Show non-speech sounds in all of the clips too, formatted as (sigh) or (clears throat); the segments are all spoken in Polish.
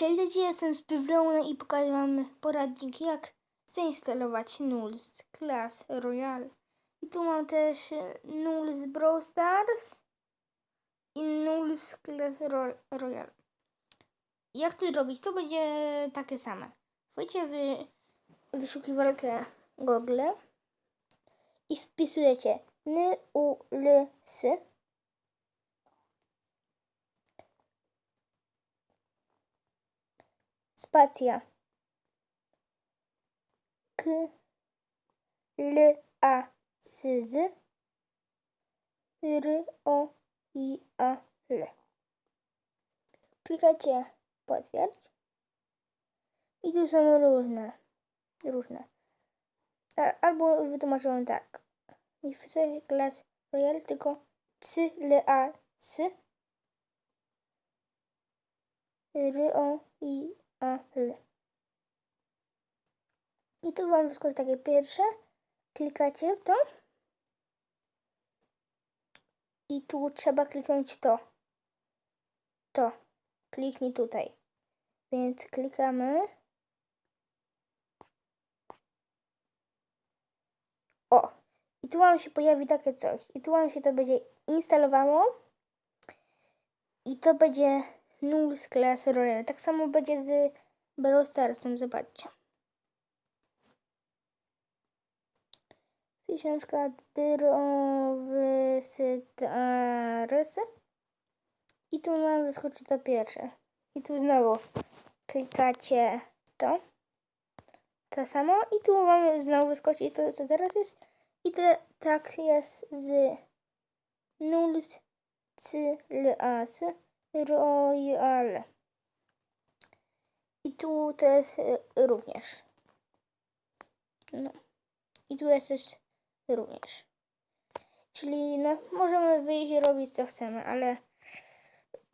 Cześć, jestem z Pywleuna i pokażę wam poradnik jak zainstalować Nulls Class Royale. I tu mam też e, Nulls Brawl Stars i Nulls Class Ro Royale. Jak to zrobić? To będzie takie same. Wchodzicie w wyszukiwarkę Google i wpisujecie NULS spacja k l a s z r o i a l. Klikacie potwierdź i tu są różne, różne. Albo wytłumaczyłem tak. Nie wpisuję klas royal, tylko c l a s r o i a l. I tu wam wyskoczy takie pierwsze. Klikacie w to. I tu trzeba kliknąć to. To. Kliknij tutaj. Więc klikamy. O! I tu wam się pojawi takie coś. I tu wam się to będzie instalowało. I to będzie Nulls Class Royale. Tak samo będzie z Brawl Starsem, zobaczcie. Tysiączka Brawl Stars. I tu mam wyskoczyć to pierwsze. I tu znowu klikacie to. To samo. I tu wam znowu wyskoczy to, co teraz jest. I te, tak jest z Nulls Class Royale. I tu to jest y, również. No. I tu jest też również. Czyli no, możemy wyjść i robić co chcemy, ale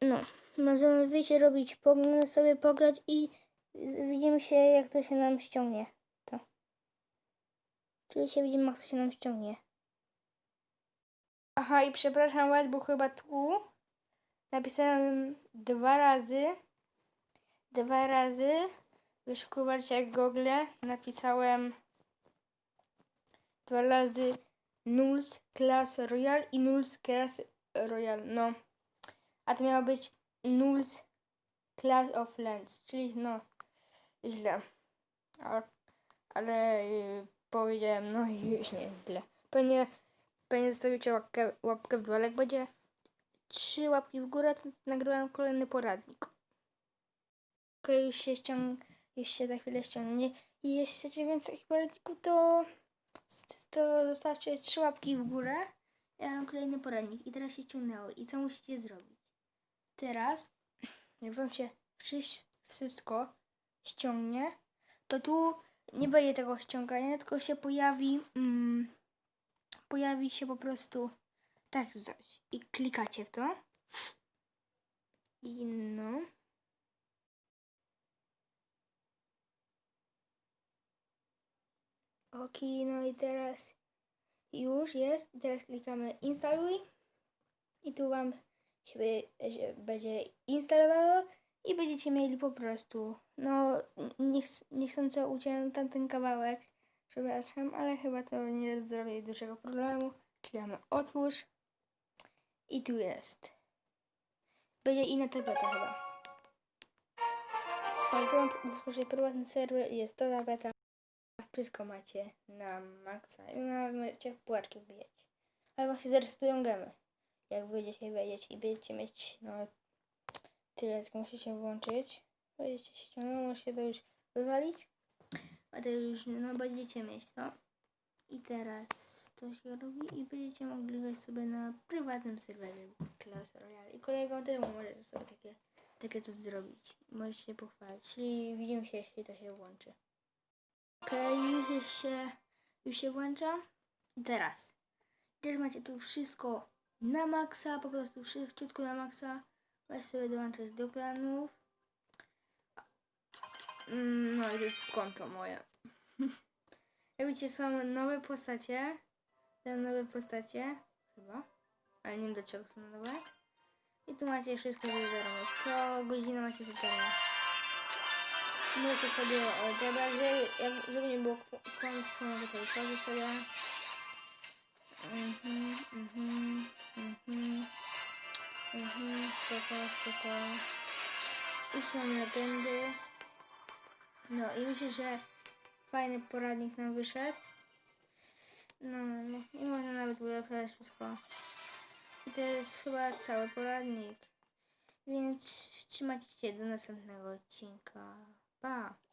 no, możemy wyjść i robić, sobie pograć i widzimy się jak to się nam ściągnie. To. Czyli się widzimy jak to się nam ściągnie. Aha i przepraszam was, bo chyba tu napisałem dwa razy, dwa razy w wyszukiwarce Google napisałem dwa razy Nulls Class Royale i Nulls Class Royale, no. A to miało być Nulls Class of Lands, czyli no, źle. Ale y, powiedziałem, no i już nie źle. Pewnie, pewnie zostawicie łapkę, łapkę w dół, ale jak będzie trzy łapki w górę, nagrywam kolejny poradnik. Okej, już się ściąg... już się za chwilę ściągnie. I jeśli chcecie więcej takich poradników, to, to zostawcie trzy łapki w górę. Ja mam kolejny poradnik i teraz się ściągnęło. I co musicie zrobić? Teraz, (clears throat) jak wam się wszy- wszystko ściągnie, to tu nie będzie tego ściągania, tylko się pojawi, mm, pojawi się po prostu tak coś. I klikacie w to. I no. Ok, no i teraz już jest. Teraz klikamy instaluj. I tu wam się będzie instalowało i będziecie mieli po prostu, no niech, niechcąco uciąłem tamten kawałek. Przepraszam, ale chyba to nie zrobi dużego problemu. Klikamy otwórz. I tu jest. Będzie inna tapeta chyba. Mam wyskoczyć prywatny serwer jest to tapeta. Wszystko macie na maksa. I nawet możecie płaczki wbijać. Ale właśnie zarejestrują gemy. Jak wyjdziecie i wejdziecie i będziecie mieć no tyle, tylko musicie włączyć. Będziecie się ciągnąć, możecie to już wywalić. A to już no będziecie mieć to. I teraz to się robi i będziecie mogli grać sobie na prywatnym serwerze Clash Royale. I kolegą też możecie sobie takie, takie coś zrobić. Możecie się pochwalić. Czyli widzimy się, jeśli to się włączy. Okej, już jest się, już się włącza. I teraz. Też macie tu wszystko na maksa, po prostu szybciutko na maksa. Weź sobie dołączać do klanów. Mm, No i to jest konto moje. (laughs) Jak widzicie, są nowe postacie. Te nowe postacie. Chyba. Ale nie wiem dlaczego są nowe. I tu macie wszystko do. Co godzinę macie zadanie. Muszę sobie odebrać, żeby, żeby nie było kł- kłamstwa, mogę to ustawić sobie. Mhm, mhm, mhm. Mhm, spoko, spoko. I są legendy. No i myślę, że fajny poradnik nam wyszedł. No, no i można nawet ulepszać wszystko. I to jest chyba cały poradnik. Więc trzymajcie się do następnego odcinka. Pa!